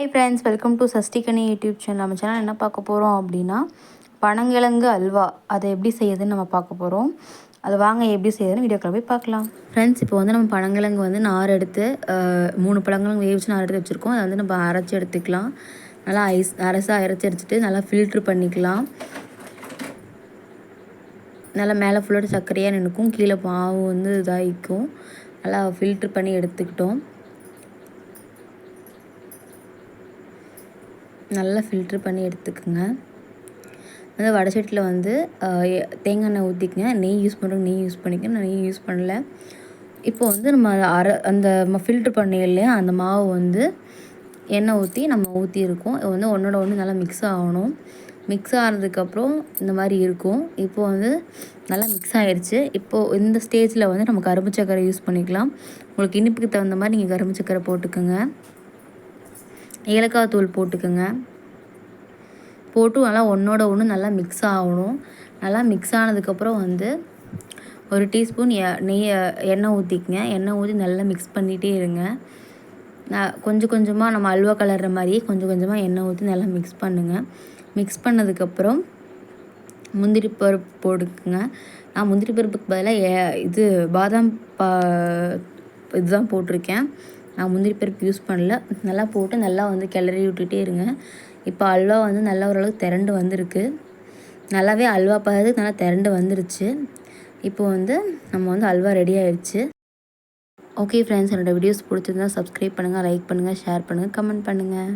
Hi friends welcome to Sashtikani YouTube channel நம்ம channel என்ன பார்க்க போகிறோம் அப்படின்னா பனங்கிழங்கு அல்வா. அதை எப்படி செய்யுதுன்னு நம்ம பார்க்க போகிறோம் அதை வாங்க எப்படி செய்யுதுன்னு வீடியோக்குள்ள போய் பார்க்கலாம். ஃப்ரெண்ட்ஸ் இப்போ வந்து நம்ம பனங்கிழங்கு வந்து நார் எடுத்து மூணு பழங்கிழங்கு வேவிச்சு நார் எடுத்து வச்சுருக்கோம். அதை வந்து நம்ம அரைச்சி எடுத்துக்கலாம். நல்லா ஐஸ் அரைசாக அரைச்சி எடுத்துட்டு நல்லா ஃபில்ட்ரு பண்ணிக்கலாம். நல்லா மேலே ஃபுல்லோட சர்க்கரையாக நினைக்கும் கீழே பாவு வந்து இதாகிக்கும் நல்லா ஃபில்ட்ரு பண்ணி எடுத்துக்கிட்டோம். நல்லா ஃபில்ட்ரு பண்ணி எடுத்துக்கோங்க. வந்து வடை வந்து தேங்காய் எண்ணெய் ஊற்றிக்கங்க நெய் யூஸ் பண்ணுறோம் நெய் யூஸ் பண்ணிக்க நான் நெய் யூஸ் பண்ணல. இப்போ வந்து நம்ம அரை அந்த ஃபில்ட்ரு பண்ணி இல்லையா அந்த மாவு வந்து எண்ணெய் ஊற்றி நம்ம ஊற்றியிருக்கோம் இது வந்து ஒன்றோட ஒன்று நல்லா மிக்ஸ் ஆகணும். மிக்ஸ் ஆகிறதுக்கப்புறம் இந்த மாதிரி இருக்கும். இப்போ வந்து நல்லா மிக்ஸ் ஆகிடுச்சு இப்போது இந்த ஸ்டேஜில் வந்து நம்ம கரும்பு சக்கரை யூஸ் பண்ணிக்கலாம். உங்களுக்கு இனிப்புக்கு தகுந்த மாதிரி நீங்கள் கரும்பு சக்கரை போட்டுக்கோங்க. ஏலக்காய் தூள் போட்டுக்கோங்க. போட்டு நல்லா ஒன்றோட ஒன்று நல்லா மிக்ஸ் ஆகணும். நல்லா மிக்ஸ் ஆனதுக்கப்புறம் வந்து ஒரு டீஸ்பூன் எ நெய் எண்ணெய் ஊற்றிக்கங்க எண்ணெய் ஊற்றி நல்லா மிக்ஸ் பண்ணிகிட்டே இருங்க. நான் கொஞ்சம் கொஞ்சமாக நம்ம அல்வா கலர்ற மாதிரியே கொஞ்சம் கொஞ்சமாக எண்ணெய் ஊற்றி நல்லா மிக்ஸ் பண்ணுங்கள் மிக்ஸ் பண்ணதுக்கப்புறம் முந்திரி பருப்பு போட்டுக்குங்க. நான் முந்திரி பருப்புக்கு பதிலாக இது பாதாம் பா இதுதான் போட்டிருக்கேன். நான் முந்திரி பருப்பு யூஸ் பண்ணல. நல்லா போட்டு நல்லா வந்து கிளறி விட்டுட்டே இருங்க. இப்போ அல்வா வந்து நல்லா ஓரளவுக்கு திரண்டு வந்திருக்கு. நல்லாவே அல்வா பதத்துக்கு நல்லா திரண்டு வந்துருச்சு. இப்போ வந்து நம்ம வந்து அல்வா ரெடி ஆயிடுச்சு ஓகே ஃப்ரெண்ட்ஸ் என்னோடய வீடியோஸ் பிடிச்சிருந்தா சப்ஸ்கிரைப் பண்ணுங்கள் லைக் பண்ணுங்கள் ஷேர் பண்ணுங்கள் கமெண்ட் பண்ணுங்கள்